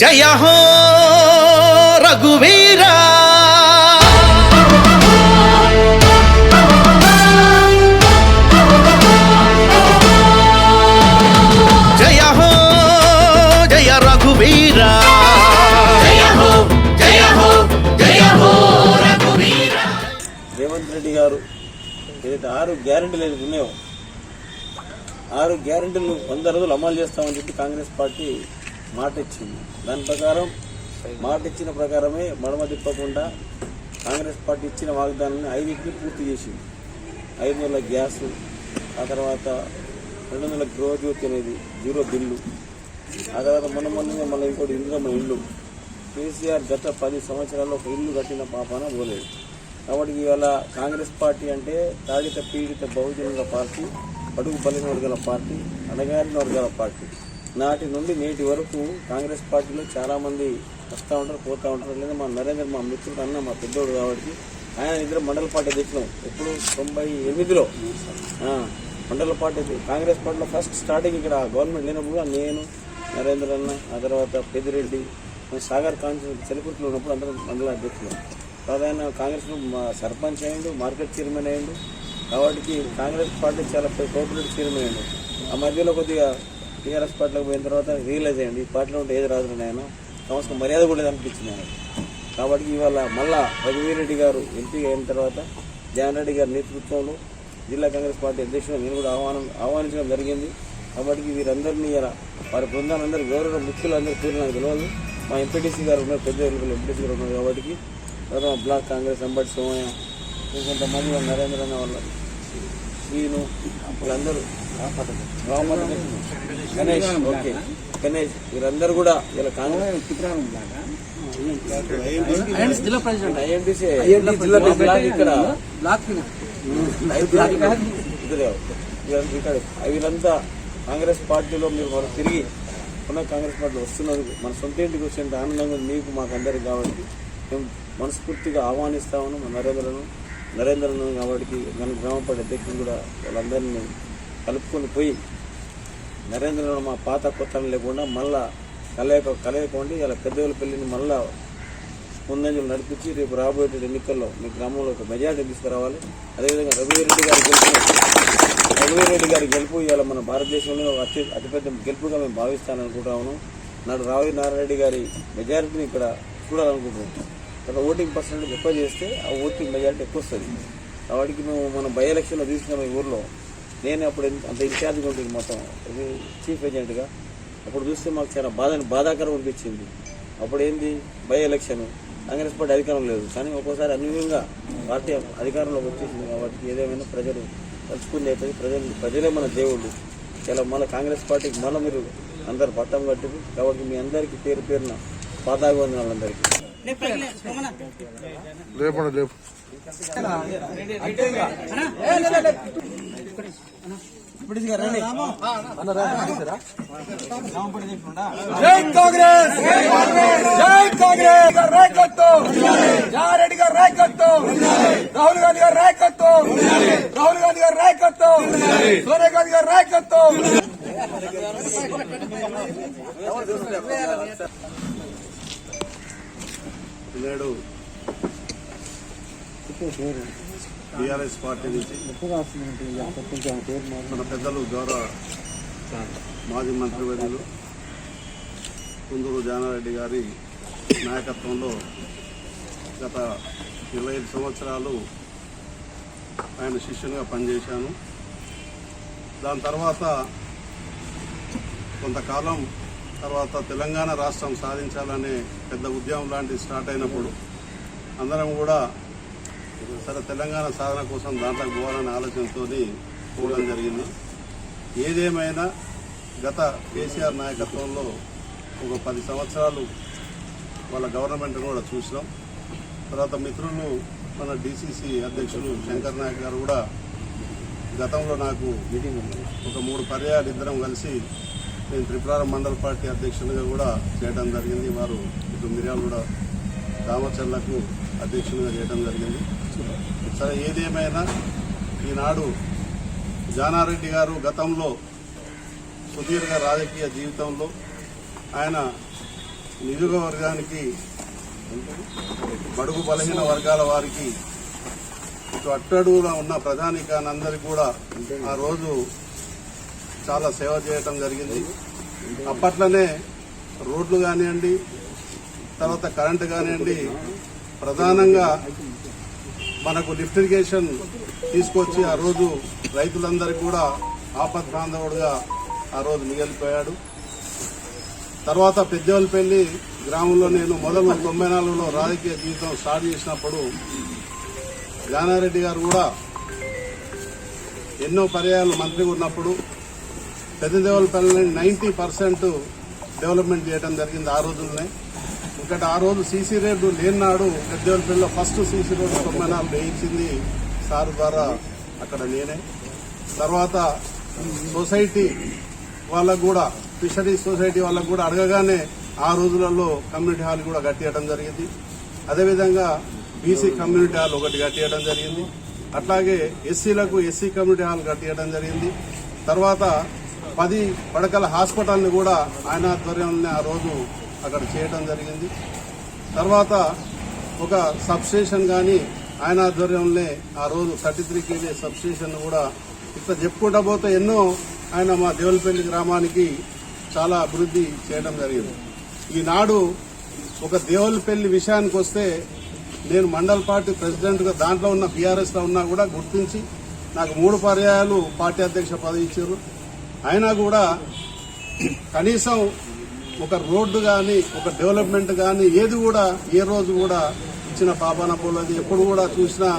జయ హో రఘువీరా. జయ హో జయ రఘువీరా. జయ హో జయ హో జయ హో రఘువీరా. రేవంత్ రెడ్డి గారు ఏదైతే ఆరు గ్యారెంటీలు ఏదైతే ఉన్నాయో ఆరు గ్యారెంటీలు వంద రోజులు అమలు చేస్తామని చెప్పి కాంగ్రెస్ పార్టీ మాట ఇచ్చింది దాని ప్రకారం మాట ఇచ్చిన ప్రకారమే మడమ తిప్పకుండా కాంగ్రెస్ పార్టీ ఇచ్చిన వాగ్దానాన్ని ఐదింటిని పూర్తి చేసింది. ఐదు వందల గ్యాస్ ఆ తర్వాత రెండు వందల గృహజ్యోతి అనేది జీరో బిల్లు ఆ తర్వాత మొన్న మొన్ననే మళ్ళీ ఇంకోటి ఇంద్రమ్మ ఇల్లు. కేసీఆర్ గత పది సంవత్సరాల్లో ఒక ఇల్లు కట్టిన పాపాన పోలేదు. కాబట్టి ఇవాళ కాంగ్రెస్ పార్టీ అంటే తాడిత పీడిత బహుజనుల పార్టీ అడుగు బలిన వర్గాల పార్టీ అణగారిన వర్గాల పార్టీ. నాటి నుండి నేటి వరకు కాంగ్రెస్ పార్టీలో చాలామంది వస్తూ ఉంటారు పోతూ ఉంటారు. లేదా మా నరేంద్ర మా మిత్రుడు అన్న మా పెద్దోడు కాబట్టి ఆయన ఇద్దరు మండల పార్టీ అధ్యక్షులం. ఎప్పుడు? తొంభై ఎనిమిదిలో. మండల పార్టీ కాంగ్రెస్ పార్టీలో ఫస్ట్ స్టార్టింగ్ ఇక్కడ గవర్నమెంట్ లేనప్పుడు నేను నరేంద్ర అన్న ఆ తర్వాత పెద్దిరెడ్డి సాగర్ కాన్స్టిట్యూషన్ చెలికుర్తిలో ఉన్నప్పుడు అందరం మండల అధ్యక్షులు. ప్రధాన కాంగ్రెస్లో మా సర్పంచ్ అయ్యిండు మార్కెట్ చైర్మన్ అయ్యిండు. కాబట్టి కాంగ్రెస్ పార్టీ చాలా కోఆపరేటివ్ చైర్మన్ అయ్యిండు. ఆ మధ్యలో కొద్దిగా టీఆర్ఎస్ పార్టీలోకి పోయిన తర్వాత రియలైజ్ అయ్యండి. ఈ పార్టీలో ఉంటే ఏది రాదు ఆయన సంవత్సరం మర్యాద కూడా అనిపించింది ఆయన కాబట్టి ఇవాళ మళ్ళా రఘువీరెడ్డి గారు ఎంపీ అయిన తర్వాత జగన్ రెడ్డి గారి నేతృత్వంలో జిల్లా కాంగ్రెస్ పార్టీ అధ్యక్షుడు నేను కూడా ఆహ్వానం ఆహ్వానించడం జరిగింది. కాబట్టి వీరందరినీ ఇలా వారి బృందాలందరూ గౌరవ ముఖ్యులు అందరూ పేరు నాకు తెలియదు మా ఎంపీటీసీ గారు ఉన్నారు పెద్ద ఎంపీటీసీ గారు ఉన్నారు కాబట్టి తర్వాత మా బ్లాక్ కాంగ్రెస్ అంబటి సోమయ్య కొంతమంది నరేంద్ర అన్న వాళ్ళ శ్రీను వీళ్ళందరూ గణేష్ ఓకే గణేష్ వీరందరూ కూడా ఇలా కాంగ్రెస్ జిల్లా ప్రెసిడెంట్ జిల్లా ఇక్కడ ఇదిలే. వీళ్ళంతా ఇక్కడ వీళ్ళంతా కాంగ్రెస్ పార్టీలో మీరు మనం తిరిగి పునః కాంగ్రెస్ పార్టీ వస్తున్నారు మన సొంత ఇంటికి వచ్చేంత ఆనందంగా మీకు మాకందరికి కాబట్టి మేము మనస్ఫూర్తిగా ఆహ్వానిస్తామను మన నరేంద్రను నరేంద్రను కాబట్టి మన గ్రామ పార్టీ అధ్యక్షులు కూడా వాళ్ళందరినీ కలుపుకొని పోయి నరేంద్రను మా పాత కొత్త లేకుండా మళ్ళా కలయక కలయకండి ఇలా పెద్దవాళ్ళ పెళ్ళిని మళ్ళా ముందంజలు నడిపించి రేపు రాబోయే ఎన్నికల్లో మీ గ్రామంలో ఒక మెజార్టీ తీసుకురావాలి. అదేవిధంగా రఘువీరెడ్డి గారి గెలుపు. రఘువీరెడ్డి గారి గెలుపు ఇవాళ మన భారతదేశంలో అతి అతిపెద్ద గెలుపుగా మేము భావిస్తాననుకుంటాము నాడు రావి నారాయణ గారి మెజారిటీని ఇక్కడ చూడాలనుకుంటున్నాం ఇక్కడ ఓటింగ్ పర్సెంట్ ఎక్కువ చేస్తే ఆ ఓటింగ్ మెజారిటీ ఎక్కువ వస్తుంది. కాబట్టి మేము మనం బై ఎలక్షన్లో తీసుకున్నాం ఈ ఊర్లో. నేను అప్పుడు అంత ఇన్ఛార్జ్గా ఉంటుంది మొత్తం. చీఫ్ ఏజెంట్గా అప్పుడు చూస్తే మాకు చాలా బాధ బాధాకరం అనిపించింది. అప్పుడు ఏంది? బై ఎలక్షన్ కాంగ్రెస్ పార్టీ అధికారం లేదు. కానీ ఒక్కోసారి అన్యూన్యంగా పార్టీ అధికారంలోకి వచ్చేసింది కాబట్టి ఏదేమైనా ప్రజలు తలుచుకుంది అవుతుంది ప్రజలు ప్రజలే మన దేవుళ్ళు. ఇలా మళ్ళీ కాంగ్రెస్ పార్టీకి మళ్ళీ మీరు అందరు పట్టం కట్టారు కాబట్టి మీ అందరికీ పేరు పేరున పాతాభివందనాలు అందరికీ. లేపండి లేపు జై కాంగ్రెస్ జై కాంగ్రెస్ నాయకత్వం జారెడ్డి గారి నాయకత్వం రాహుల్ గాంధీ గారు నాయకత్వం రాహుల్ గాంధీ గారు నాయకత్వం సోనియా గాంధీ గారి నాయకత్వం నేడు టీఆర్ఎస్ పార్టీ నుంచి మన పెద్దలు గౌరవ మాజీ మంత్రివర్యులు కుందూరు జానారెడ్డి గారి నాయకత్వంలో గత ఇరవై ఐదు సంవత్సరాలు ఆయన శిష్యునిగా పనిచేశాను. దాని తర్వాత కొంతకాలం తర్వాత తెలంగాణ రాష్ట్రం సాధించాలనే పెద్ద ఉద్యమం లాంటిది స్టార్ట్ అయినప్పుడు అందరం కూడా సరే తెలంగాణ సాధన కోసం దాంట్లో పోవాలనే ఆలోచనతో పోవడం జరిగింది. ఏదేమైనా గత కేసీఆర్ నాయకత్వంలో ఒక పది సంవత్సరాలు వాళ్ళ గవర్నమెంట్ కూడా చూసినాం. తర్వాత మిత్రులు మన డిసిసి అధ్యక్షులు శంకర్ నాయక్ గారు కూడా గతంలో నాకు ఒక మూడు పర్యాలు ఇద్దరం కలిసి నేను త్రిపురారం మండల పార్టీ అధ్యక్షునిగా కూడా చేయడం జరిగింది. వారు ఇటు మిర్యాలగూడ రామచర్లకు అధ్యక్షునిగా చేయడం జరిగింది. సరే ఏదేమైనా ఈనాడు జానారెడ్డి గారు గతంలో సుదీర్ఘ రాజకీయ జీవితంలో ఆయన నియోజకవర్గానికి బడుగు బలహీన వర్గాల వారికి ఇటు అట్టడుగులో ఉన్న ప్రధానికానందరికీ కూడా ఆ రోజు చాలా సేవ చేయటం జరిగింది. అప్పట్లోనే రోడ్లు కానివ్వండి తర్వాత కరెంటు కానివ్వండి ప్రధానంగా మనకు లిఫ్ట్ ఇరిగేషన్ తీసుకొచ్చి ఆ రోజు రైతులందరికీ కూడా ఆపద్ బాంధవుడుగా ఆ రోజు మిగిలిపోయాడు. తర్వాత పెద్దవలపల్లి గ్రామంలో నేను మొదలు తొంభై నాలుగులో రాజకీయ జీవితం స్టార్ట్ చేసినప్పుడు జానారెడ్డి గారు కూడా ఎన్నో పర్యాయాలు మంత్రిగా ఉన్నప్పుడు పెద్దదేవులపల్లిని నైంటీ పర్సెంట్ డెవలప్మెంట్ చేయడం జరిగింది ఆ రోజుల్లోనే ఇంకటి ఆ రోజు సీసీ రోడ్డు లేనాడు. పెద్దపల్లిలో ఫస్ట్ సీసీ రోడ్డు తొంభై నాలుగు వేయించింది. సార్ ద్వారా అక్కడ నేనే. తర్వాత సొసైటీ వాళ్ళకు కూడా ఫిషరీస్ సొసైటీ వాళ్ళకు కూడా అడగగానే ఆ రోజులలో కమ్యూనిటీ హాల్ కూడా కట్టియడం జరిగింది. అదేవిధంగా బీసీ కమ్యూనిటీ హాల్ ఒకటి కట్టియడం జరిగింది. అట్లాగే ఎస్సీలకు ఎస్సీ కమ్యూనిటీ హాల్ కట్టియడం జరిగింది. తర్వాత పది పడకల హాస్పిటల్ని కూడా ఆయన ఆధ్వర్యంలోనే ఆ రోజు అక్కడ చేయడం జరిగింది. తర్వాత ఒక సబ్స్టేషన్ కానీ ఆయన ఆధ్వర్యంలోనే ఆ రోజు థర్టీ త్రీ కేజీ సబ్స్టేషన్ కూడా ఇట్లా చెప్పుకుంటా పోతే ఎన్నో ఆయన మా దేవులపల్లి గ్రామానికి చాలా అభివృద్ధి చేయడం జరిగింది. ఈనాడు ఒక దేవులపల్లి విషయానికి వస్తే నేను మండల్ పార్టీ ప్రెసిడెంట్గా దాంట్లో ఉన్న బీఆర్ఎస్లో ఉన్నా కూడా గుర్తించి నాకు మూడు పర్యాయాలు పార్టీ అధ్యక్ష పదవి ఇచ్చారు. అయినా కూడా కనీసం ఒక రోడ్డు కానీ ఒక డెవలప్మెంట్ కానీ ఏది కూడా ఏ రోజు కూడా ఇచ్చిన పాపాన పోలేదు. ఎప్పుడు కూడా చూసినా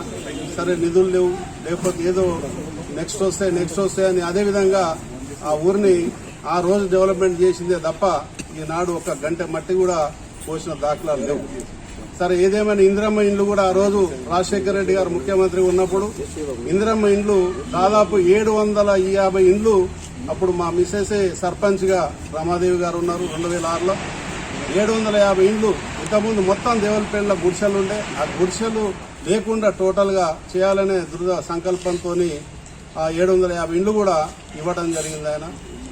సరే నిధులు లేవు. లేకపోతే ఏదో నెక్స్ట్ వస్తే నెక్స్ట్ వస్తే అని అదే విధంగా ఆ ఊరిని ఆ రోజు డెవలప్మెంట్ చేసిందే తప్ప ఈనాడు ఒక గంట మట్టి కూడా పోసిన దాఖలాలు లేవు. సరే ఏదేమైనా ఇందిరమ్మ ఇండ్లు కూడా ఆ రోజు రాజశేఖర రెడ్డి గారు ముఖ్యమంత్రి ఉన్నప్పుడు ఇందిరమ్మ ఇండ్లు దాదాపు ఏడు వందల యాభై ఇండ్లు అప్పుడు మా మిస్సెస్ సర్పంచ్గా రమాదేవి గారు ఉన్నారు రెండు వేల ఆరులో ఏడు వందల యాభై ఇండ్లు ఇంతకుముందు మొత్తం దేవులపేటలో గుడిసెలు ఉండే. ఆ గుడిసెలు లేకుండా టోటల్గా చేయాలనే దృఢ సంకల్పంతో ఆ ఏడు వందల యాభై ఇండ్లు కూడా ఇవ్వడం జరిగింది ఆయన.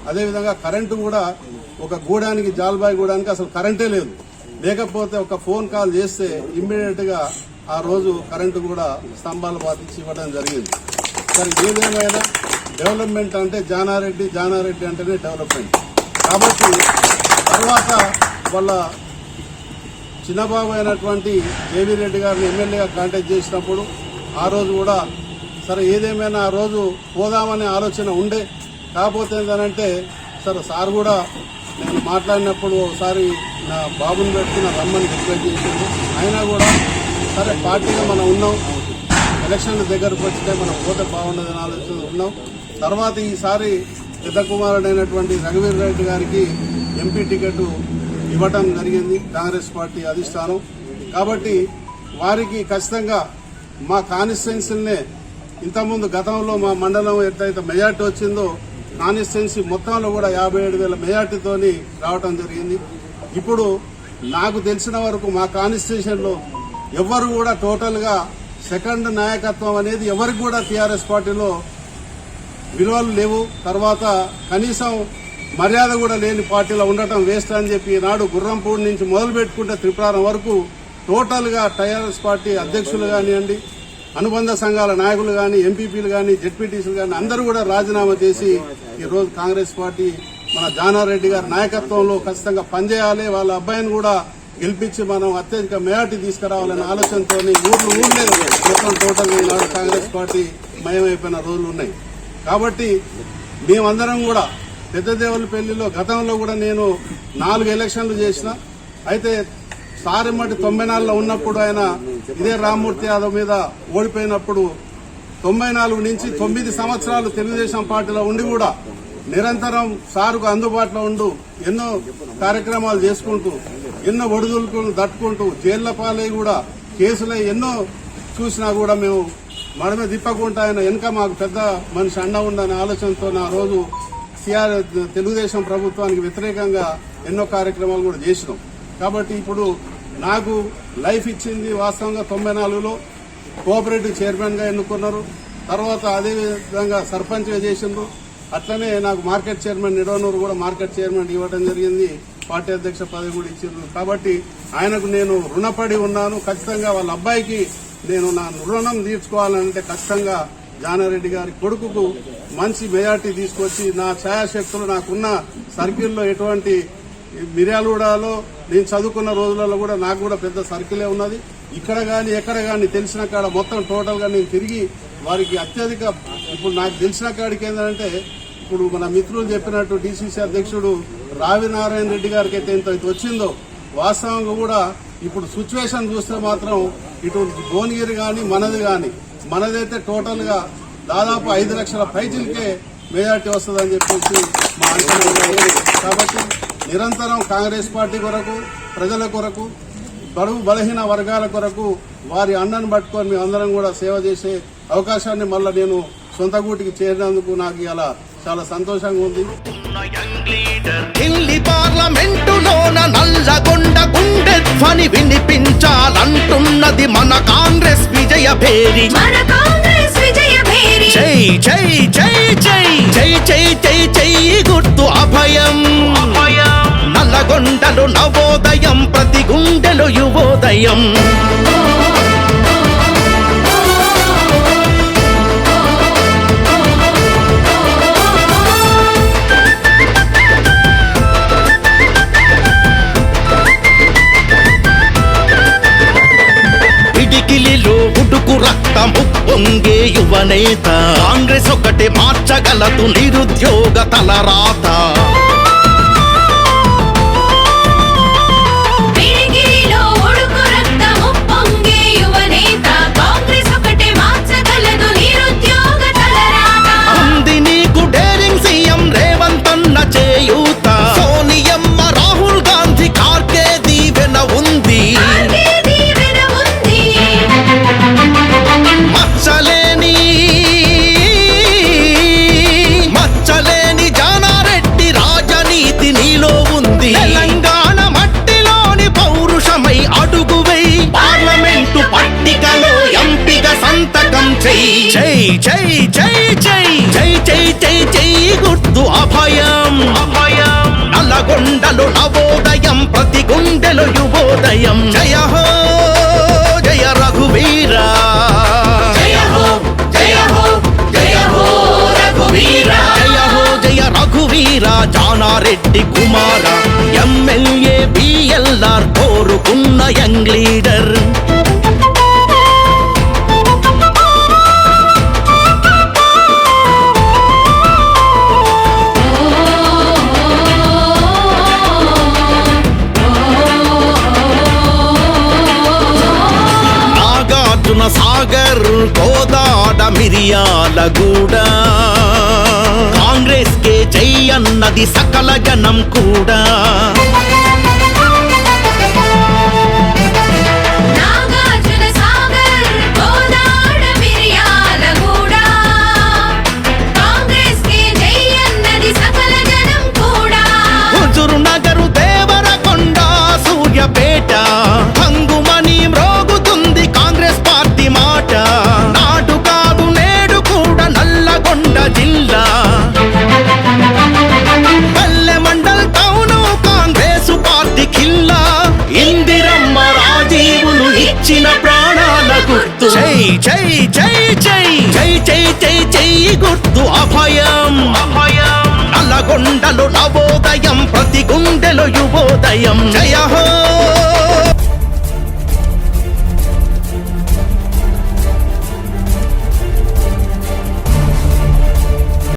అదేవిధంగా కరెంటు కూడా ఒక గూడానికి జాల్బాయి గూడానికి అసలు కరెంటే లేదు. లేకపోతే ఒక ఫోన్ కాల్ చేస్తే ఇమ్మీడియట్గా ఆ రోజు కరెంటు కూడా స్తంభాలు పాటించి ఇవ్వడం జరిగింది. సరే ఏదేమైనా డెవలప్మెంట్ అంటే జానారెడ్డి జానారెడ్డి అంటేనే డెవలప్మెంట్. కాబట్టి తర్వాత వాళ్ళ చిన్నబాబు అయినటువంటి జేవీ రెడ్డి గారిని ఎమ్మెల్యేగా కాంటాక్ట్ చేసినప్పుడు ఆ రోజు కూడా సరే ఏదేమైనా ఆ రోజు పోదామనే ఆలోచన ఉండే. కాకపోతే ఏంటంటే సరే సార్ కూడా నేను మాట్లాడినప్పుడు ఒకసారి నా బాబుని పెట్టుకున్న రమ్మని రిక్వెస్ట్ చేసింది అయినా కూడా సరే పార్టీగా మనం ఉన్నాం. ఎలక్షన్ల దగ్గరకు వచ్చితే మనం పోతే బాగుండదని ఆలోచన ఉన్నాం. తర్వాత ఈసారి పెద్ద కుమారుడైనటువంటి రఘువీర్ రెడ్డి గారికి ఎంపీ టికెట్ ఇవ్వటం జరిగింది. కాంగ్రెస్ పార్టీ అధిష్టానం. కాబట్టి వారికి ఖచ్చితంగా మా కాన్స్టిట్యున్సీలనే ఇంతకుముందు గతంలో మా మండలం ఎట్లయితే మెజార్టీ వచ్చిందో కాన్స్టిట్యున్సీ మొత్తంలో కూడా యాభై ఏడు వేల మెజార్టీతోని రావటం జరిగింది. ఇప్పుడు నాకు తెలిసిన వరకు మా కాన్స్టిట్యూషన్లో ఎవరు కూడా టోటల్గా సెకండ్ నాయకత్వం అనేది ఎవరికి కూడా టీఆర్ఎస్ పార్టీలో విలువలు లేవు. తర్వాత కనీసం మర్యాద కూడా లేని పార్టీలో ఉండటం వేస్ట్ అని చెప్పి నాడు గుర్రంపూడి నుంచి మొదలు పెట్టుకుంటే త్రిపురారం వరకు టోటల్గా టీఆర్ఎస్ పార్టీ అధ్యక్షులు కానివ్వండి అనుబంధ సంఘాల నాయకులు కానీ ఎంపీపీలు కానీ జెడ్పీటీసీలు కానీ అందరూ కూడా రాజీనామా చేసి ఈ రోజు కాంగ్రెస్ పార్టీ మన జానారెడ్డి గారి నాయకత్వంలో ఖచ్చితంగా పనిచేయాలి. వాళ్ళ అబ్బాయిని కూడా గెలిపించి మనం అత్యధిక మేయాటి తీసుకురావాలనే ఆలోచనతో ఊర్లు ఊర్లేదు మొత్తం టోటల్ కాంగ్రెస్ పార్టీ మయమైపోయిన రోజులు ఉన్నాయి. కాబట్టి మేమందరం కూడా పెద్దదేవుల పెళ్ళిలో గతంలో కూడా నేను నాలుగు ఎలక్షన్లు చేసిన. అయితే సారిమటి తొంభై నాలుగులో ఉన్నప్పుడు ఆయన ఇదే రామ్మూర్తి యాదవ్ మీద ఓడిపోయినప్పుడు తొంభై నాలుగు నుంచి తొమ్మిది సంవత్సరాలు తెలుగుదేశం పార్టీలో ఉండి కూడా నిరంతరం సారుకు అందుబాటులో ఉండు ఎన్నో కార్యక్రమాలు చేసుకుంటూ ఎన్నో ఒడిదుడుకులు తట్టుకుంటూ జైళ్ళ పాలై కూడా కేసులై ఎన్నో చూసినా కూడా మేము మనమే తిప్పకుండా ఆయన వెనుక మాకు పెద్ద మనిషి అండ ఉండని ఆలోచనతో నా రోజు సిఆర్ తెలుగుదేశం ప్రభుత్వానికి వ్యతిరేకంగా ఎన్నో కార్యక్రమాలు కూడా చేసినాం. కాబట్టి ఇప్పుడు నాకు లైఫ్ ఇచ్చింది వాస్తవంగా తొంభై నాలుగులో కోఆపరేటివ్ చైర్మన్గా ఎన్నుకున్నారు. తర్వాత అదేవిధంగా సర్పంచ్గా చేసిండ్రు. అట్లనే నాకు మార్కెట్ చైర్మన్ నిడవనూరు కూడా మార్కెట్ చైర్మన్ ఇవ్వడం జరిగింది. పార్టీ అధ్యక్ష పదవి కూడా ఇచ్చిండ్రు. కాబట్టి ఆయనకు నేను రుణపడి ఉన్నాను. ఖచ్చితంగా వాళ్ళ అబ్బాయికి నేను నా రుణం తీర్చుకోవాలంటే కష్టంగా జానారెడ్డి గారి కొడుకుకు మంచి మెజార్టీ తీసుకొచ్చి నా ఛాయాశక్తులు నాకున్న సర్కిల్లో ఎటువంటి మిర్యాలగూడలో నేను చదువుకున్న రోజులలో కూడా నాకు కూడా పెద్ద సర్కిలే ఉన్నది. ఇక్కడ కానీ ఎక్కడ కానీ తెలిసిన కాడ మొత్తం టోటల్గా నేను తిరిగి వారికి అత్యధిక ఇప్పుడు నాకు తెలిసిన కాడికి ఏంటంటే ఇప్పుడు మన మిత్రులు చెప్పినట్టు డిసిసి అధ్యక్షుడు రావి నారాయణ రెడ్డి గారికి అయితే ఇంత వచ్చిందో వాస్తవంగా కూడా ఇప్పుడు సిచ్యువేషన్ చూస్తే మాత్రం ఇటు భువనగిరి కానీ మనది కానీ మనదైతే టోటల్గా దాదాపు ఐదు లక్షల పైచిలకే మెజార్టీ వస్తుందని చెప్పేసి మా అంచనా కాబట్టి నిరంతరం కాంగ్రెస్ పార్టీ కొరకు ప్రజల కొరకు బడుగు బలహీన వర్గాల కొరకు వారి అన్నను పట్టుకొని మేము అందరం కూడా సేవ చేసే అవకాశాన్ని మళ్ళీ నేను సొంత గూటికి చేరినందుకు నాకు ఇలా చాలా సంతోషంగా ఉంది. ఢిల్లీ పార్లమెంటులోన నల్లగొండ గుండె ధ్వని వినిపించ మన కాంగ్రెస్ విజయ భేరి. మన కాంగ్రెస్ విజయ భేరి. జై జై జై జై జై జై జై జై గుర్తు అభయం. నల్లగొండలు నవోదయం ప్రతి గుండెలు యువోదయం. పొంగే యువనేత. కాంగ్రెస్ ఒకటే మార్చగలదు నిరుద్యోగ తలరాత. గుర్తు అభయం. అభయం నల్లగొండలు నవోదయం ప్రతి గుండెలు యువోదయం. జయ హో జయ రఘువీరా. జయ హో జయ హో జయ హో రఘువీరా. జయ హో జయ రఘువీర జానారెడ్డి కుమార. ఎమ్మెల్యే బిఎల్ఆర్ కోరుకున్న యంగ్ లీడర్. కూడా. కాంగ్రెస్ కే జై అన్నది సకల జనం కూడా. గుర్తు. జై జై జై జై. జై జై జై జై గుర్తు అభయం. అభయం. నల్లగొండలు నవోదయం ప్రతి గుండెలు యువోదయం. జయ హో.